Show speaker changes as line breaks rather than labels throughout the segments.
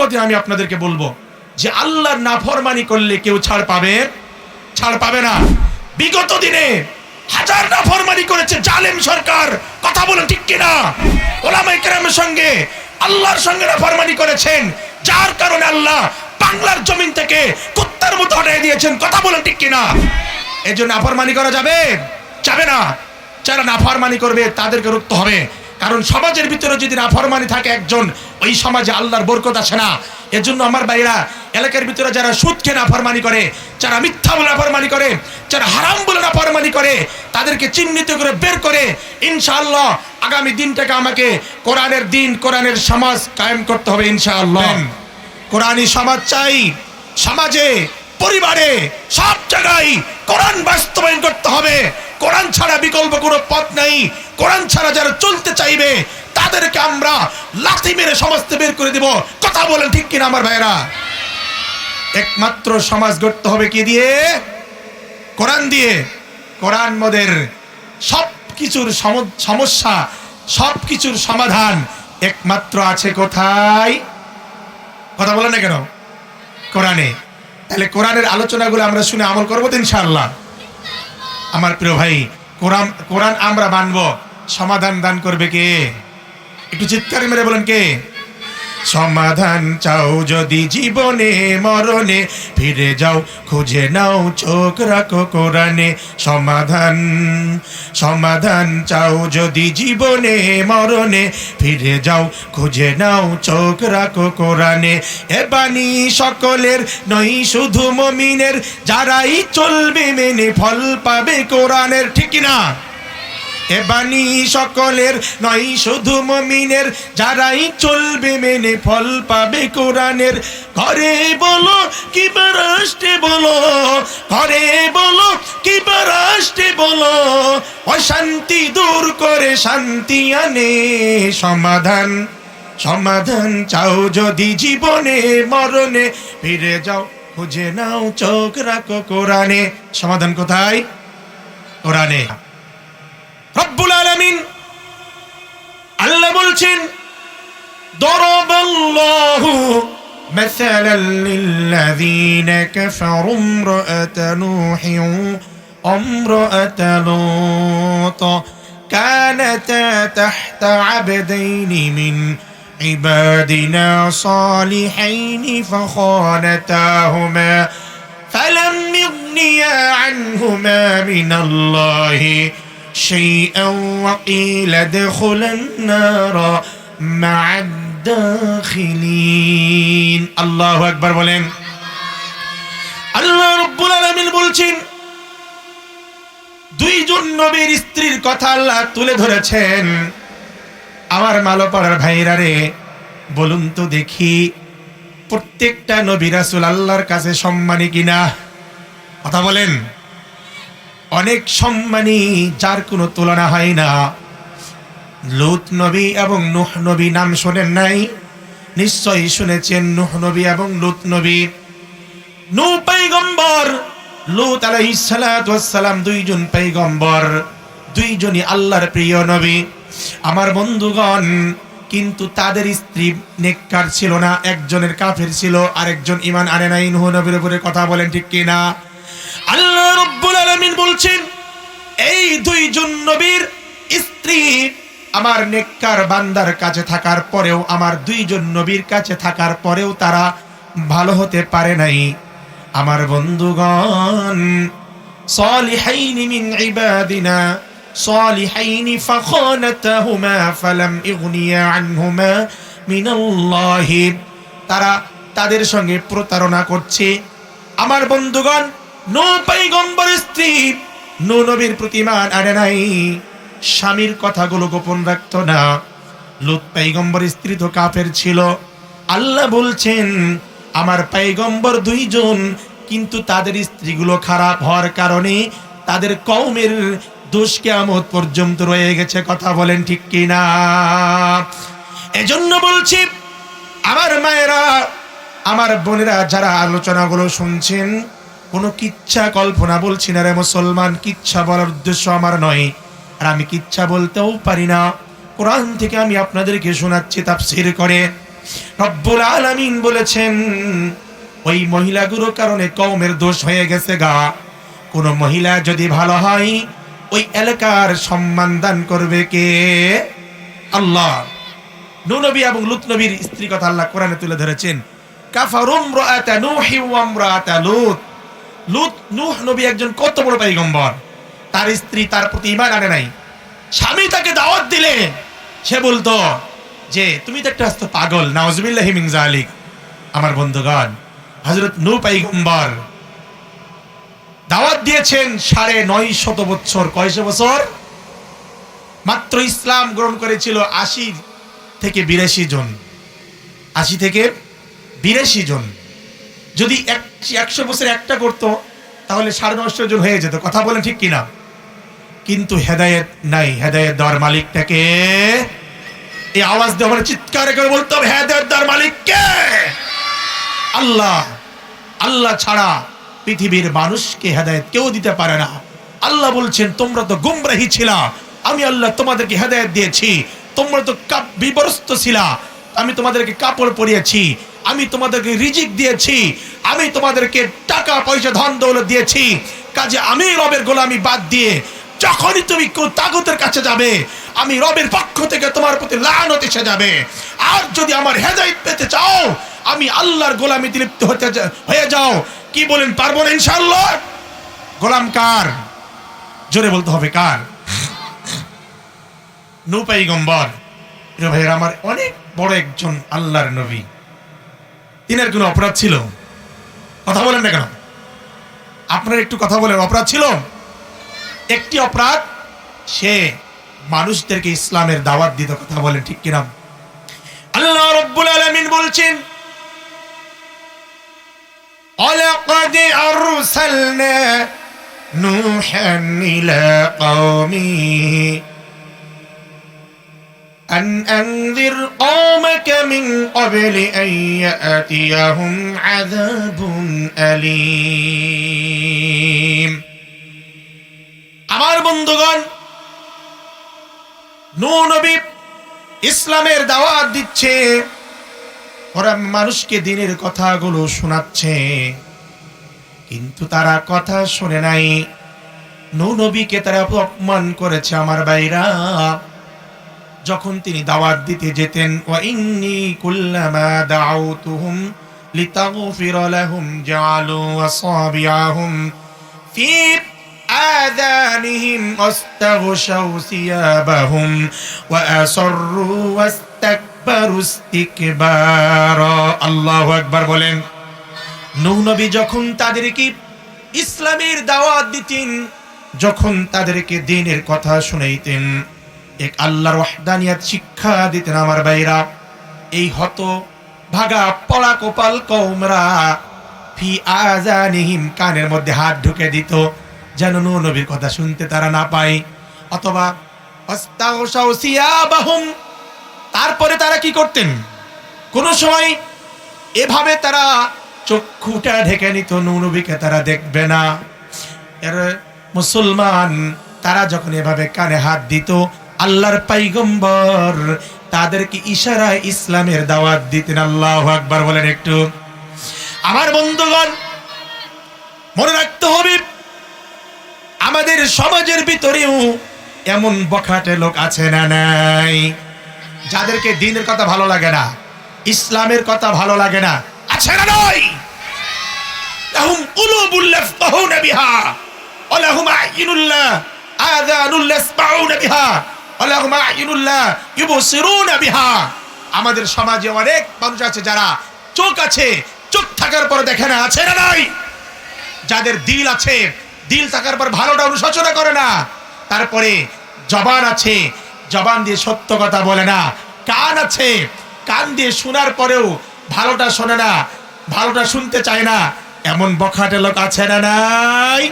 একটি আমি আপনাদেরকে বলব যে আল্লাহর নাফরমানি করলে কেউ ছাড় পাবে? ছাড় পাবে না। বিগত দিনে হাজার নাফরমানি করেছে জালেম সরকার। কথা বলেন ঠিক কিনা? ওলামাই কেরামের সঙ্গে, আল্লাহর সঙ্গে নাফরমানি করেছেন। যার কারণে আল্লাহ বাংলার জমিন থেকে কুত্তার মতো হটাই দিয়েছেন। কথা বলেন ঠিক কিনা? এই জন্য নাফরমানি করা যাবে? যাবে না। যারা নাফরমানি করবে, তাদেরকে রুখতে হবে। কারণ সমাজের ভিতরে যদি নাফরমানি থাকে একজন ওই সমাজে আল্লাহর বরকত আসে না। এজন্য আমার ভাইরা এলাকার ভিতরে যারা সুদ খেয়ে নাফরমানি করে যারা মিথ্যা বলে নাফরমানি করে যারা হারাম বলে নাফরমানি করে তাদেরকে চিহ্নিত করে বের করে ইনশাআল্লাহ আগামী দিনটাকে আমাকে কোরআনের দিন কোরআনের সমাজ কায়েম করতে হবে ইনশাআল্লাহ। কোরআনী সমাজ চাই সমাজে পরিবারে সব জায়গায় কোরআন বাস্তবায়ন করতে হবে। কোরআন ছাড়া বিকল্প কোনো পথ নাই। কোরআন ছাড়া যারা চলতে চাইবে, তাদেরকে আমরা লাথি মেরে সমাজ বের করে দিব। কথা বলেন ঠিক কিনা আমার ভাইরা একমাত্র সমাজ গড়তে হবে কি দিয়ে? কোরআন দিয়ে। কোরআন মদের সব কিছুর সমস্যা সব কিছুর সমাধান একমাত্র আছে কোথায়? কথা বলেন না কেন? কোরআনে। তাহলে কোরআনের আলোচনাগুলো আমরা শুনে আমল করব ইনশাআল্লাহ। আমার প্রিয় ভাই, কোরআন কোরআন আমরা মানব। সমাধান দান করবে কে? একটু চিৎকার মেরে বলেন কে? সমাধান চাও যদি জীবনে, মরণে, ফিরে যাও, খুঁজে নাও, চোখ রাখো কোরআনে। সমাধান সমাধান চাও যদি জীবনে, মরণে, ফিরে যাও, খুঁজে নাও, চোখ রাখো কোরআনে। এ বাণী সকলের নই শুধু মমিনের। যারাই চলবে মেনে ফল পাবে কোরআনের, ঠিক না এ সকলের নয়, শুধু মমিনের। যারাই চলবে মেনে ফল পাবে কোরআনের। ঘরে বলো, কি রাষ্ট্রে বলো? ঘরে বলো, কি রাষ্ট্রে বলো? অশান্তি দূর করে শান্তি আনে সমাধান। সমাধান চাও যদি জীবনে, মরণে। ফিরে যাও, খুঁজে নাও, চোখ রাখো কোরআনে। সমাধান কোথায়? কোরআনে। রব্বুল আলামিন আল্লাহ বলছেন ضرب الله مثلا للذين كفروا امرأة نوح وامرأة لوط كانتا تحت عبدين من عبادنا صالحين فخانتاهما فلم يغنيا عنهما من الله شيئا وقيل ادخلا النار مع الداخلين الله أكبر বলেন আল্লাহ রব্বুল আলামিন বলছেন দুইজন নবীর স্ত্রীর কথা আল্লাহ তুলে ধরেছেন আমার মালোপাড়ার ভাইরা রে বলুন তো দেখি প্রত্যেকটা নবী রাসূল আল্লাহর কাছে সম্মানী কিনা কথা বলেন অনেক সম্মানী, যার কোনো তুলনা হয় না। লুত নবী এবং নুহ নবী নাম শোনেন নাই। নিশ্চয়ই শুনেছেন নুহ নবী এবং লুত নবী। নু পৈগম্বর, লুত আলাইসালাম দুইজন পৈগম্বর, দুইজনই আল্লাহর প্রিয় নবী। আমার বন্ধুগণ, কিন্তু তাদের স্ত্রী নেককার ছিল না, একজনের কাফের ছিল, আরেকজন ইমান আনে নাই। নুহ নবীর উপরে কথা বলেন ঠিক কিনা? আল্লাহ রব্বুল আলমিন বলছেন, এই দুইজন নবীর স্ত্রী আমার নেককার বান্দার কাছে থাকার পরেও, আমার দুইজন নবীর কাছে থাকার পরেও তারা ভালো হতে পারে নাই। আমার বন্ধুগণ তারা তাদের সঙ্গে প্রতারণা করছে। আমার বন্ধুগণ নো পৈগম্বর স্ত্রী, নো নবীর প্রতিমান আনে নাই। স্বামীর কথাগুলো গোপন রাখতো না। লুত পৈগম্বর স্ত্রী তো কাফের ছিল। আল্লাহ বলছেন, আমার পৈগম্বর দুইজন, কিন্তু তাদের স্ত্রীগুলো খারাপ হওয়ার কারণে তাদের কওমের দোষ কেয়ামত পর্যন্ত রয়ে গেছে। কথা বলেন ঠিক কিনা? এজন্য বলছি, আমার মায়েরা, আমার বোনেরা যারা আলোচনাগুলো শুনছেন কোনো কিচ্ছা কল্পনা বলছি না রে মুসলমান, কিচ্ছা বলার উদ্দেশ্য আমার নয়। আর আমি কিচ্ছা বলতেও পারি না। কোরআন থেকে আমি আপনাদেরকে শোনাচ্ছি তাফসির করে। রব্বুল আলামিন বলেছেন, ওই মহিলাগুলোর কারণে কওমের দোষ হয়ে গেছে গা। কোন মহিলা যদি ভালো হয়, ওই এলাকার সম্মান দান করবে কে? আল্লাহ। নবী এবং লুত নবীর স্ত্রী কথা আল্লাহ কোরআনে তুলে ধরেছেন, কাফারুম রাআতা নূহি ওয়া ইমরাআতা লুত। লুত, নূহ নবী একজন কত বড় পাইগম্বর তার স্ত্রী তার প্রতি ঈমান আনে নাই। স্বামী তাকে দাওয়াত দিলে, সে বলতো, যে, তুমি তো একটা আস্ত পাগল, নাউজুবিল্লাহি মিন জালিক আমার বন্ধুগণ, হযরত নূহ পয়গম্বর দাওয়াত দিয়েছেন সাড়ে নয় শত বছর কয়শো বছর? মাত্র ইসলাম গ্রহণ করেছিল আশি থেকে বিরাশি জন। আশি থেকে বিরাশি জন। যদি এক- একশো বছর একটা করতো, তাহলে সাড়ে নশো জন হয়ে যেত। কথা বলেন ঠিক কিনা? কিন্তু হেদায়েত নাই। হেদায়েত দেওয়ার মালিকটাকে এই আওয়াজ দেওয়া চিৎকার করে বলতে হবে, হেদায়েত দেওয়ার মালিক কে? আল্লাহ। আল্লাহ ছাড়া পৃথিবীর মানুষকে হেদায়েত কেউ দিতে পারে না। আল্লাহ বলছেন, তোমরা তো গুমরাহি ছিলা। আমি আল্লাহ তোমাদেরকে হেদায়েত দিয়েছি। তোমরা তো কাপ বিবরস্ত ছিলা। আমি তোমাদেরকে কাপড় পরিয়েছি। আমি তোমাদেরকে রিজিক দিয়েছি, আমি তোমাদেরকে টাকা, পয়সা, ধন, দৌলত দিয়েছি। কাজে আমি রবের গোলামি বাদ দিয়ে যখনই তুমি তাগতের কাছে যাবে, আমি রবের পক্ষ থেকে তোমার প্রতি লানত এসে যাবে। আর যদি আমার হেদায়েত পেতে চাও, আমি আল্লাহর গোলামিতে লিপ্ত হতে হয়ে যাও। কি বলেন পারব না ইনশাআল্লাহ? গোলাম কার? জোরে বলতে হবে কার? নৌপাইগম্বর প্রিয় ভাইয়ের, আমার অনেক বড় একজন আল্লাহর নবী। তিনের কোনো অপরাধ ছিল কথা বলেন না কেন আপনার একটু কথা বলেন অপরাধ ছিল একটি অপরাধ সে মানুষদেরকে ইসলামের দাওয়াত দিত কথা বলেন ঠিক কিনা আল্লাহ রব্বুল আলামিন বলছেন ولقد أرسلنا نوحا إلى قومه أن أنذر قومك من قبل أن يأتيهم عذاب أليم আমার বন্ধুগণ নূহ নবী ইসলামের দাওয়াত দিচ্ছে ওরা মানুষকে দিনের কথাগুলো শোনাচ্ছে কিন্তু তারা কথা শুনে নাই নূহ নবীকে তারা অপমান করেছে আমার বাইরা যখন তিনি দাওয়াত দিতে যেতেন ওয়া ইন্নি কুল্লামা দাউতুহুম লিতাগফির লাহুম জাআলু আসাবিআহুম ফি آذانهم واستغشوا ثيابهم وأصروا واستكبروا استكبارا الله أكبر বলেন নূহ নবী যখন তাদেরকে ইসলামের দাওয়াত দিতেন যখন তাদেরকে দিনের কথা শুনাইতেন এক আল্লাহর ওয়াহদানিয়াত শিক্ষা দিতেন আমার ভাইরা। এই হত ভাগা পড়া কোপাল কৌমরা ফি আজানিহিম কানের মধ্যে হাত ঢুকে দিত, যেন নূহ নবীর কথা শুনতে তারা না পায়। অথবা তারপরে তারা কি করতেন? কোন সময় এভাবে তারা চক্ষুটা ঢেকে নিত নবীকে তারা দেখবে না। এর মুসলমান তারা যখন এভাবে কানে হাত দিত আল্লাহর পাইগম্বর, তাদেরকে ইশারায় ইসলামের দাওয়াত দিতেন। আল্লাহ আকবার বলেন একটু। আমার বন্ধুগণ, মনে রাখতে হবে, আমাদের সমাজের ভিতরেও এমন বখাটে লোক আছে না নাই। যাদেরকে দিনের কথা ভালো লাগে না, ইসলামের কথা ভালো লাগে না, আছে না নয় বিহা। আমাদের সমাজে অনেক মানুষ আছে যারা চোখ আছে, চোখ থাকার পর দেখে না, আছে না নাই? যাদের দিল আছে, দিল থাকার পর ভালোটা অনুশোচনা করে না। তারপরে জবান আছে, জবান দিয়ে সত্য কথা বলে না। কান আছে, কান দিয়ে শোনার পরেও ভালোটা শোনে না, ভালোটা শুনতে চায় না। এমন বখাটে লোক আছে না নাই?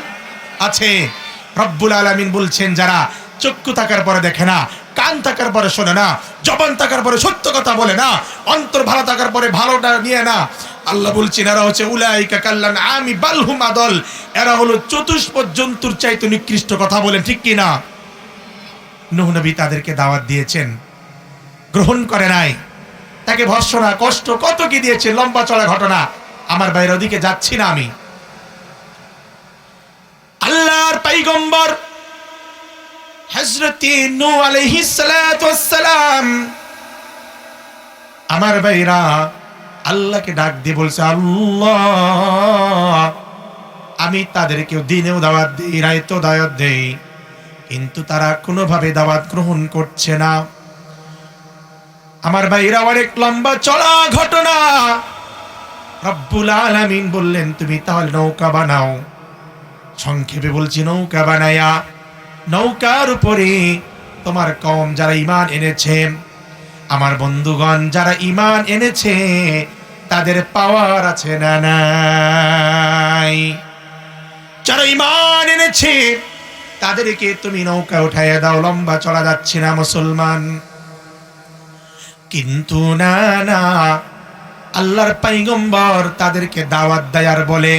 আছে। রব্বুল আলামিন বলছেন, যারা চক্ষু থাকার পরে দেখে না, কান থাকার পরে শোনে না, জবান থাকার পরে সত্য কথা বলে না, অন্তর ভালো থাকার পরে ভালোটা নিয়ে না। আল্লাহ বলছেন, এরা হচ্ছে উলাইকা কাল্লান আমি বালহুম আদল এরা হলো চতুষ্প জন্তুর চাইতে নিকৃষ্ট কথা বলেন, ঠিক কি না নূহ তাদেরকে দাওয়াত দিয়েছেন। গ্রহণ করে নাই। তাকে ভর্ষণা কষ্ট, কত কি দিয়েছে, লম্বা চড়া ঘটনা। আমার বাইরের ওদিকে যাচ্ছি না আমি। আল্লাহর পাইগম্বর নূ আমার ভাইরা আল্লাহকে ডাক দিয়ে বলছে, আল্লাহ, আমি তাদেরকে দিনেও দাওয়াত দিই রাইতেও দাওয়াত দেই, কিন্তু তারা কোনোভাবে দাওয়াত গ্রহণ করছে না। আমার ভাইরা, অনেক লম্বা চলা ঘটনা। রব্বুল আলামিন বললেন, তুমি তাহলে নৌকা বানাও। সংক্ষেপে বলছি, নৌকা বানায়া নৌকার উপরে তোমার কম যারা ইমান এনেছে, আমার বন্ধুগণ যারা ইমান এনেছে, তাদের পাওয়ার আছে না নাই? যারা ইমান এনেছে, তাদেরকে তুমি নৌকা উঠাইয়া দাও, লম্বা চলা যাচ্ছে না মুসলমান। কিন্তু না না, আল্লাহর পাইগম্বর তাদেরকে দাওয়াত দেয়ার বলে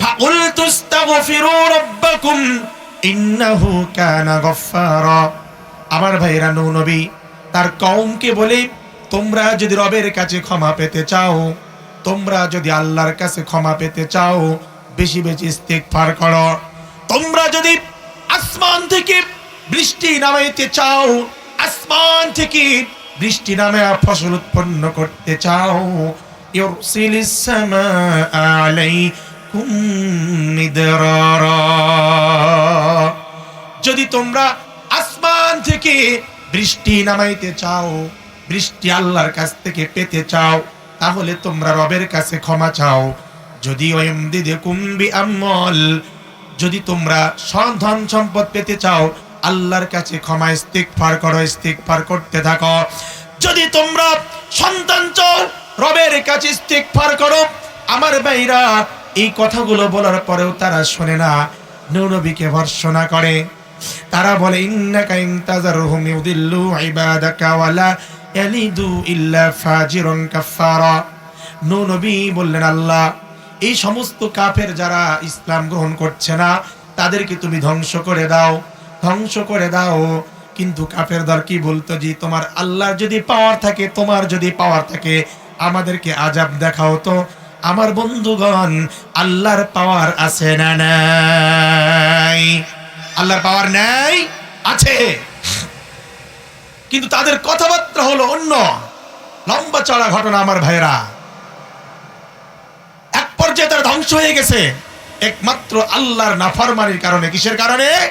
ফাউল তুস্তাগফিরু রাব্বাকুম ইন্নাহু কানা গফারা আমার ভাইরা নবী, তার কওমকে বলে, তোমরা যদি রবের কাছে ক্ষমা পেতে চাও, তোমরা যদি আল্লাহর কাছে ক্ষমা পেতে চাও, বেশি বেশি ইস্তেকফার করো। তোমরা যদি আসমান থেকে বৃষ্টি নামাইতে চাও, আসমান থেকে বৃষ্টি নামে ফসল উৎপন্ন করতে চাও, ইউরসিলিস সামা আলাইহি যদি তোমরা আসমান থেকে বৃষ্টি নামাইতে চাও, বৃষ্টি আল্লাহর কাছ থেকে পেতে চাও, তাহলে তোমরা রবের কাছে ক্ষমা চাও। যদি কুম্বি আমল, যদি তোমরা সন- ধন সম্পদ পেতে চাও, আল্লাহর কাছে ক্ষমা স্তিক ফার করো স্তিক ফার করতে থাকো। যদি তোমরা সন্তান চাও, রবের কাছে স্তিক ফার করো, আমার ভাইরা এই কথাগুলো বলার পরেও তারা শোনে না। নবীকে ভর্সনা করে। তারা বলে নবী বললেন, আল্লাহ, এই সমস্ত কাফের যারা ইসলাম গ্রহণ করছে না, তাদেরকে তুমি ধ্বংস করে দাও, ধ্বংস করে দাও। কিন্তু কাফের দর কি বলতো যে, তোমার আল্লাহর যদি পাওয়ার থাকে, তোমার যদি পাওয়ার থাকে, আমাদেরকে আজাব দেখাও তো। আমার বন্ধুগণ, আল্লাহর পাওয়ার আছে না নাই? আল্লাহর পাওয়ার নাই? আছে। কিন্তু তাদের কথাবার্তা হলো অন্য। লম্বা চড়া ঘটনা আমার ভাইরা এক পর্যায়ে তারা ধ্বংস হয়ে গেছে। একমাত্র আল্লাহর নাফরমানির কারণে। কিসের কারণে?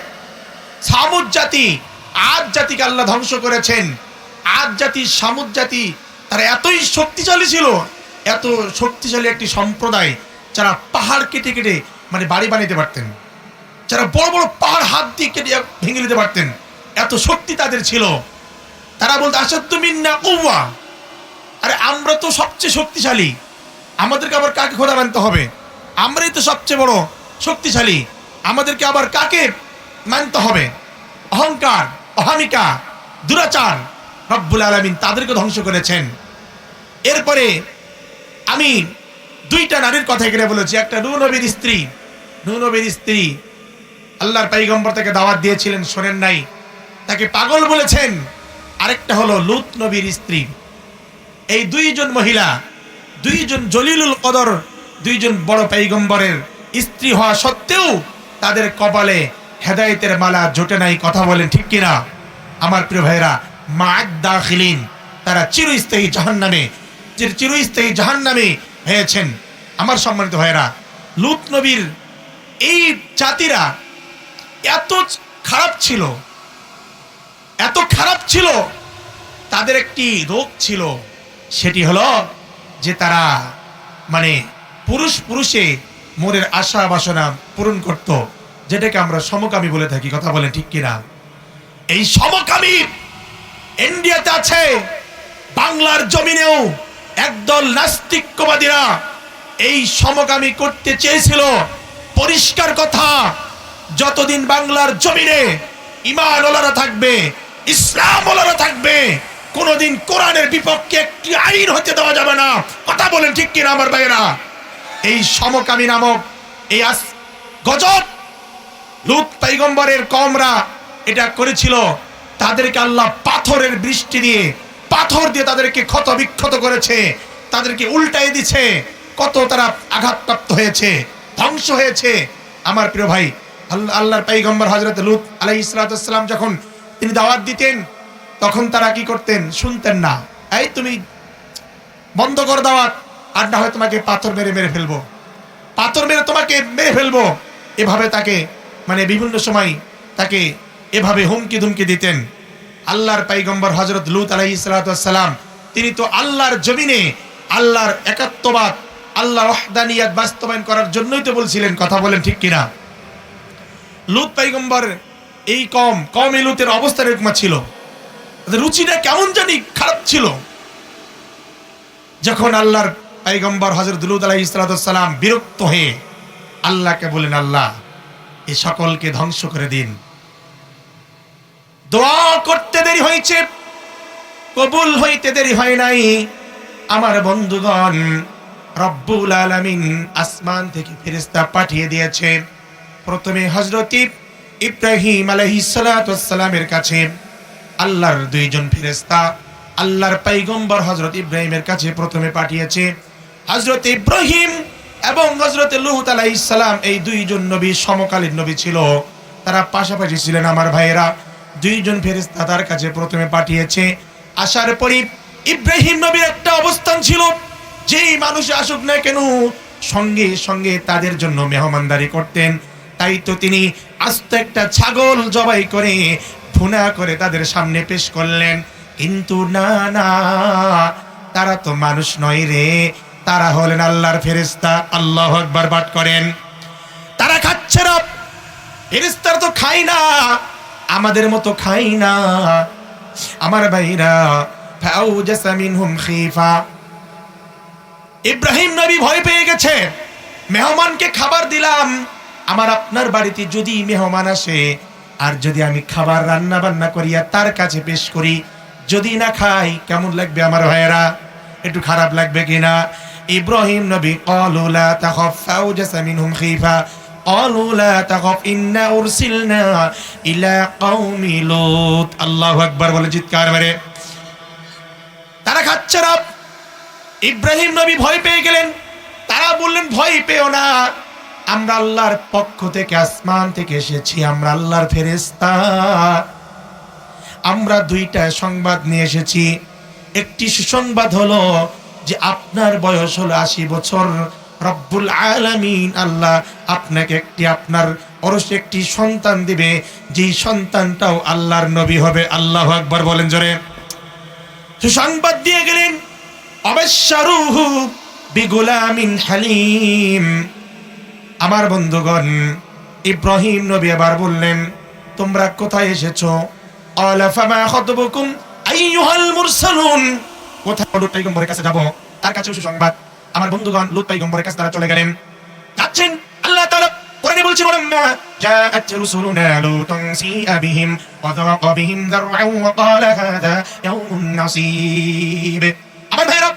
সামুদ জাতি আজ জাতিকে আল্লাহ ধ্বংস করেছেন। আজ জাতি, সামুদ জাতি, তারা এতই শক্তিশালী ছিল এত শক্তিশালী একটি সম্প্রদায় যারা পাহাড় কেটে কেটে মানে বাড়ি বানাইতে পারতেন, যারা বড় বড় পাহাড় হাত দিয়ে কেটে ভেঙে দিতে পারতেন, এত শক্তি তাদের ছিল। তারা বলতো আসাদ্দু মিন্না কুওয়া। আরে আমরা তো সবচেয়ে শক্তিশালী, আমাদেরকে আবার কাকে খোদা মানতে হবে? আমরাই তো সবচেয়ে বড় শক্তিশালী, আমাদেরকে আবার কাকে মানতে হবে? অহংকার, অহামিকা, দুরাচার, রব্বুল আলমিন তাদেরকে ধ্বংস করেছেন। এরপরে আমি দুইটা নারীর কথা এখানে বলেছি। একটা নূ নবীর স্ত্রী নূ নবীর স্ত্রী। আল্লাহর পাইগম্বর তাকে দাওয়াত দিয়েছিলেন, শোনেন নাই। তাকে পাগল বলেছেন। আরেকটা হলো লুত নবীর স্ত্রী। এই দুইজন মহিলা, দুইজন জলিলুল কদর, দুইজন বড় পাইগম্বরের স্ত্রী হওয়া সত্ত্বেও তাদের কপালে হেদায়েতের মালা জোটে নাই, কথা বলেন ঠিক কিনা? আমার প্রিয় ভাইরা মা দাখিলিন তারা চিরস্থায়ী জাহান্নামে চির- চিরস্থায়ী জাহান্নামে হয়েছেন। আমার সম্মানিত ভাইরা লুত নবীর এই জাতিরা এত খারাপ ছিল, এত খারাপ ছিল, তাদের একটি রোগ ছিল, সেটি হলো যে তারা মানে পুরুষ পুরুষে মোরের আশা বাসনা পূরণ করত, যেটাকে আমরা সমকামী বলে থাকি, কথা বলে ঠিক কিনা? এই সমকামী ইন্ডিয়াতে আছে, বাংলার জমিনেও একদল নাস্তিক্যবাদীরা এই সমকামী করতে চেয়েছিল। পরিষ্কার কথা, যতদিন বাংলার জমিনে ইমান ওলারা থাকবে, ইসলাম ওলারা থাকবে, কোনোদিন কোরআনের বিপক্ষে একটি আইন হতে দেওয়া যাবে না। কথা বলেন ঠিক কিনা আমার ভাইয়েরা? এই সমকামী নামক এই গজব লুত পাইগম্বরের কমরা এটা করেছিল। তাদেরকে আল্লাহ পাথরের বৃষ্টি দিয়ে পাথর দিয়ে তাদেরকে ক্ষত বিক্ষত করেছে, তাদেরকে উল্টাই দিছে, কত তারা আঘাতপ্রাপ্ত হয়েছে, ধ্বংস হয়েছে। আমার প্রিয় ভাই আল্লাহ আল্লাহর পাইগম্বর হজরত লুত আলাই ইসলাতাম যখন তিনি দাওয়াত দিতেন, তখন তারা কি করতেন? শুনতেন না। এই তুমি বন্ধ কর দাওয়াত, আর না হয় তোমাকে পাথর মেরে মেরে ফেলব। পাথর মেরে তোমাকে মেরে ফেলব। এভাবে তাকে মানে বিভিন্ন সময় তাকে এভাবে হুমকি ধুমকি দিতেন। আল্লাহর পাইগম্বর হজরত লুত আলাই সালাম, তিনি তো আল্লাহর জমিনে আল্লাহর একাত্মবাদ আল্লাহ ওয়াহদানিয়াত বাস্তবায়ন করার জন্যই তো বলছিলেন, কথা বলেন ঠিক কিনা? লুত পাইগম্বর এই কম কম এই লুতের অবস্থা এরকম ছিল। রুচিটা কেমন জানি খারাপ ছিল। যখন আল্লাহর পাইগম্বর হজরত লুত আলাহ ইসলাতাম বিরক্ত হয়ে আল্লাহকে বলেন, আল্লাহ, এ সকলকে ধ্বংস করে দিন। দোয়া করতে দেরি হয়েছে, কবুল হইতে দেরি হয় নাই। আমার বন্ধুগণ, রব্বুল আলামিন আসমান থেকে ফেরেশতা পাঠিয়ে দিয়েছে। প্রথমে হযরত ইব্রাহিম আলাইহিস সালামের কাছে, আল্লাহর দুইজন ফেরেশতা, আল্লাহর পাইগম্বর হযরত ইব্রাহিমের কাছে প্রথমে পাঠিয়েছে। হযরত ইব্রাহিম এবং হযরত লূত আলাইহিস সালাম এই দুইজন নবী, সমকালীন নবী ছিল। তারা পাশাপাশি ছিলেন আমার ভাইয়েরা। দুইজন ফেরেশতা তার কাছে প্রথমে পাঠিয়েছে। আসার পরে ইব্রাহিম নবীর একটা অবস্থান ছিল, যেই মানুষ আসুক না কেন, সঙ্গে সঙ্গে তাদের জন্য মেহমানদারি করতেন। তাই তো তিনি আস্ত একটা ছাগল জবাই করে ভুনা করে তাদের সামনে পেশ করলেন। কিন্তু না না, তারা তো মানুষ নয় রে, তারা হলেন আল্লাহর ফেরেশতা। আল্লাহ আকবার পাঠ করেন। তারা খাচ্ছে না, ফেরেশতারা তো খায় না। আমাদের মতো খাই না। আমার ভাইরা ইব্রাহিম নবী ভয় পেয়ে গেছে। মেহমানকে খাবার দিলাম। আমার আপনার বাড়িতে যদি মেহমান আসে, আর যদি আমি খাবার রান্না বান্না করিয়া তার কাছে পেশ করি, যদি না খাই, কেমন লাগবে আমার ভাইয়েরা? একটু খারাপ লাগবে কিনা? ইব্রাহিম নবী ক্বালু লা তাখাফ ফাউজাসা মিনহুম খিফা। قالوا لا تخف إنا أرسلنا إلى قوم لوط الله أكبر বলে চিৎকার মেরে তারা খাচ্ছে না ইব্রাহিম নবী ভয় পেয়ে গেলেন তারা বললেন ভয় পেও না আমরা আল্লাহর পক্ষ থেকে আসমান থেকে এসেছি আমরা আল্লাহর ফেরেশতা আমরা দুইটা সংবাদ নিয়ে এসেছি একটি সুসংবাদ হলো যে আপনার বয়স হলো আশি বছর রব্বুল আলামিন আল্লাহ আপনাকে একটি আপনার অরসে একটি সন্তান দিবে। যেই সন্তানটাও আল্লাহর নবী হবে। আল্লাহ আকবার বলেন জোরে। সুসংবাদ দিয়ে গেলেন অবশ্যরুহু বিগুলামিন হালিম। আমার বন্ধুগণ, ইব্রাহিম নবী আবার বললেন, তোমরা কোথায় এসেছ? আলা ফামা খাতবুকুম আইয়ুহাল মুরসালুন। কোথায় পয়গম্বরের কাছে যাব। তার কাছে সুসংবাদ। আমার বন্ধুগণ লুত পয়গম্বরের কাছে তারা চলে গেলেন। যাচ্ছেন, আল্লাহ তাআলা কোরআনে বলছেন ওয়ালাম্মা জাআত রুসুলুনা লুতান সিআ বিহিম, ওয়া দাqa বিহিম দারআন ওয়া ক্বালা হাযা ইয়াউমুন নাসীব। আমার ভাইরা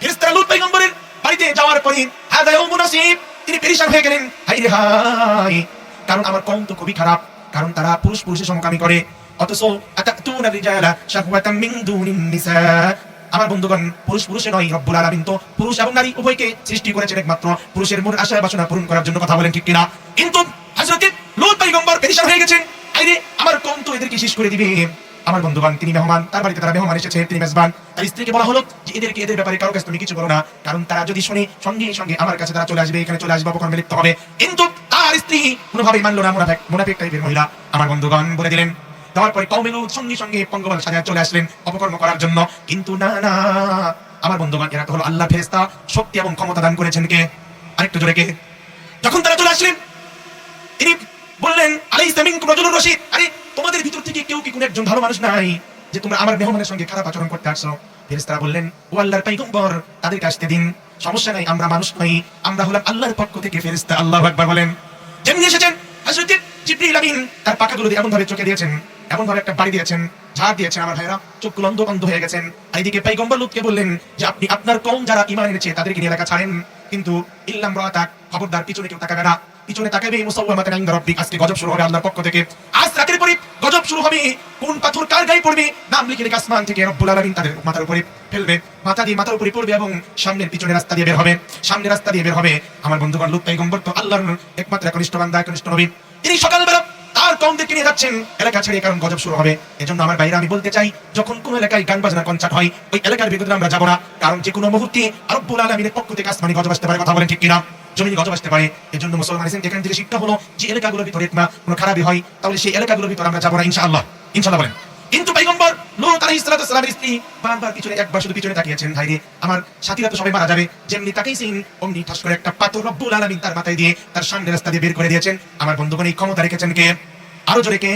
ফেরেশতারা লুত পয়গম্বরের বাড়িতে যাওয়ার পরে হাযা ইয়াউমুন নাসীব, তিনি পেরেশান হয়ে গেলেন। হাই রে হাই কারণ আমার কম তো খুবই খারাপ, কারণ তারা পুরুষ পুরুষের সমকামী করে। অথচ আতাতুনা রিজালা শাহওয়াতাম মিন দুনিন নিসা। আমার বন্ধুগণ, পুরুষ পুরুষে নয়, রব্বুল আলামিন। তো পুরুষ এবং নারী উভয়কে সৃষ্টি করেছেন একমাত্র। পুরুষের মন আশা বাসনা পূরণ করার জন্য কথা বলেন, ঠিক কিনা? কিন্তু হযরত লূত পয়গম্বর পেরেশান হয়ে গেছেন। আইরে, আমার কম তো এদেরকে শেষ করে দিবে। আমার বন্ধুগণ, তিনি মেহমান, তার বাড়িতে তারা মেহমান এসেছে, তিনি মেজবান। তার স্ত্রীকে বলা হলো যে, এদেরকে এদের ব্যাপারে কারও কাছে তুমি কিছু বলো না। কারণ তারা যদি শুনে, সঙ্গে সঙ্গে আমার কাছে তারা চলে আসবে, এখানে চলে আসবে, অপকর্মে লিপ্ত হবে। কিন্তু তার স্ত্রী কোনোভাবেই মানলো না, মুনাফেক মুনাফেক টাইপের মহিলা। আমার বন্ধুগণ বলে দিলেন দেওয়ার পরে কৌমেলু সঙ্গে সঙ্গে পঙ্গপাল সাজায় চলে আসলেন অপকর্ম করার জন্য। কিন্তু না না, আমার বন্ধুগণ, এরা তো হলো আল্লাহ ফেরেশতা, শক্তি এবং ক্ষমতা দান করেছেন কে? আরেকটু জোরে কে? যখন তারা চলে আসলেন, তিনি বললেন, আলাইসা মিনকুম রাজুলুর রশিদ। আরে, তোমাদের ভিতর থেকে কেউ কি কোন একজন ভালো মানুষ নাই, যে তোমরা আমার মেহমানের সঙ্গে খারাপ আচরণ করতে আসছো ফেরেশতারা বললেন, ও আল্লাহর পয়গম্বর, তাদেরকে আসতে দিন, সমস্যা নাই, আমরা মানুষ নই, আমরা হলাম আল্লাহর পক্ষ থেকে ফেরেশতা। আল্লাহ আকবার বলেন। যেমনি এসেছেন, হযরত জিবরিল আমিন তার পাকাগুলো দিয়ে এমন ভাবে চোখে দিয়েছেন। এমন ভাবে একটা বাড়ি দিয়েছেন, ঝাড় দিয়েছেন আমার ভাইরা চোখগুলো অন্ধ অন্ধ হয়ে গেছেন। এইদিকে পয়গম্বর লুতকে বললেন যে, আপনি আপনার কম যারা ঈমান এনেছে, তাদেরকে নিয়ে এলাকা ছাড়েন। কিন্তু ইল্লাম রাতাক খবরদার, পিছনে কেউ তাকাবে না। পিছনে তাকাবে মুসাওয়ামাতান ইনদা রাব্বিক। আজকে গজব শুরু হবে আল্লাহর পক্ষ থেকে। আজ রাতের পরে গজব শুরু হবে। কোন পাথর কার গায়ে পড়বে? নাম লিখে লিখে আসমান থেকে রব্বুল আলামিন তাদের মাথার উপরে ফেলবে। মাথা দিয়ে মাথার উপরে পড়বে এবং সামনের পিছনে রাস্তা দিয়ে বের হবে। সামনে রাস্তা দিয়ে বের হবে। আমার বন্ধুগণ লুত পয়গম্বর তো আল্লাহর একমাত্র একনিষ্ঠ বান্দা, একনিষ্ঠ নবী। তিনি সকালবেলা নিয়ে যাচ্ছেন। এলাকা ছেড়ে কারণ গজব শুরু হবে। এজন্য আমার বাইরে আমি বলতে চাই, যখন কোন এলাকায় গান বাজনা কনসার্ট হয়, ওই এলাকার আমরা যাব না। কারণ যে কোনো মুহূর্তে পক্ষ থেকে আসমানি গজব আসতে পারে, কথা বলেন ঠিক কিনা? গজব আসতে পারে। মুসলমান আছেন, যেখান থেকে শিক্ষা হলো যে এলাকাগুলোর ভিতরে না কোনো খারাপই হয়, তাহলে সেই এলাকাগুলোর ভিতরে আমরা যাব না, ইনশাআল্লাহ। ইনশাআল্লাহ বলেন। কিন্তু সালামের স্ত্রী বারবার পিছনে একবার শুধু পিছনে তাকিয়েছেন ভাইরে আমার সাথীরা তো সবাই মারা যাবে। যেমনি তাকাইছেন অমনি ঠাস করে একটা পাথর রব্বুল তার মাথায় দিয়ে তার সামনে রাস্তা দিয়ে বের করে দিয়েছেন। আমার বন্ধুগণ এই ক্ষমতা রেখেছেন কে? আরও জোরে কে?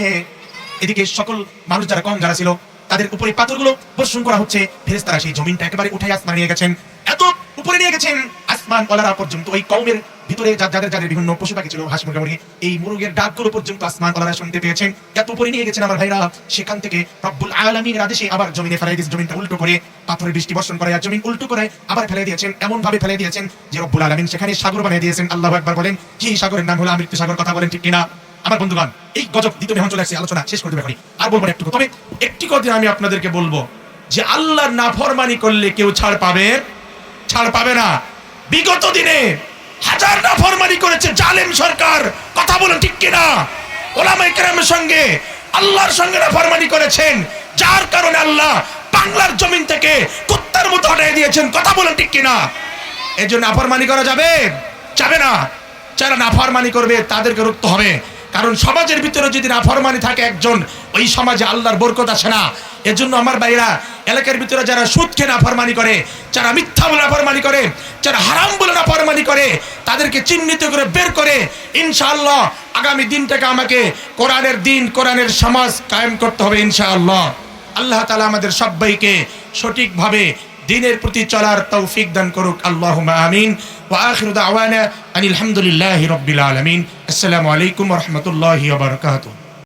এদিকে সকল মানুষ যারা কম যারা ছিল, তাদের উপরে পাথরগুলো বর্ষণ করা হচ্ছে। ফেরেশতারা সেই জমিনটা একেবারে উঠে আসমান নিয়ে গেছেন। এত উপরে নিয়ে গেছেন আসমান ওলারা পর্যন্ত। ওই কওমের ভিতরে যাদের যাদের বিভিন্ন পশু পাখি ছিল, হাঁস, মুরগা এই মুরগের ডাকগুলো পর্যন্ত আসমান ওলারা শুনতে পেয়েছেন। এত উপরে নিয়ে গেছেন আমার ভাইরা। সেখান থেকে রব্বুল আলামিনের আদেশে আবার জমিনে ফেলাই দিয়েছেন জমিনটা উল্টো করে পাথরের বৃষ্টি বর্ষণ করে আর জমিন উল্টো করে আবার ফেলে দিয়েছেন। এমন ভাবে ফেলে দিয়েছেন যে রব্বুল আলামিন সেখানে সাগর বানিয়ে দিয়েছেন। আল্লাহ একবার বলেন, কি সাগরের নাম হলো? আমৃত্যু সাগর কথা বলেন ঠিক কিনা? আমার বন্ধুগণ, এই গজব দ্বিতীয় মেহন চলে আসছে, আলোচনা শেষ করতে পারি আর বলব একটু তবে একটি কথা আমি আপনাদেরকে বলব যে আল্লাহর নাফরমানি করলে কেউ ছাড় পাবে? ছাড় পাবে না। বিগত দিনে হাজার নাফরমানি করেছে জালেম সরকার। কথা বলেন ঠিক কিনা? ওলামাই কেরামের সঙ্গে, আল্লাহর সঙ্গে নাফরমানি করেছেন। যার কারণে আল্লাহ বাংলার জমিন থেকে কুত্তার মতো হটাই দিয়েছেন। কথা বলেন ঠিক কিনা? এই জন্য নাফরমানি করা যাবে? যাবে না। যারা নাফরমানি করবে, তাদেরকে রুখতে হবে। কারণ সমাজের ভিতরে যদি নাফরমানি থাকে একজন, ওই সমাজে আল্লাহর বরকত আসে না। এজন্য আমার ভাইরা এলাকার ভিতরে যারা সুদ খেয়ে নাফরমানি করে, যারা মিথ্যা বলে নাফরমানি করে, যারা হারাম বলে নাফরমানি করে, তাদেরকে চিহ্নিত করে বের করে, ইনশাআল্লাহ আগামী দিনটাকে আমাকে কোরআনের দিন, কোরআনের সমাজ কায়েম করতে হবে ইনশাআল্লাহ। আল্লাহ তালা আমাদের সবাইকে সঠিকভাবে দিনের প্রতি চলার তৌফিক দান করুক। আল্লাহ আমিন। ওয়া আখিরু দাওয়ানা আনিল হামদুলিল্লাহি রাব্বিল আলামিন। আসসালামু আলাইকুম রহমতুল্লাহ বারাকাতুহু।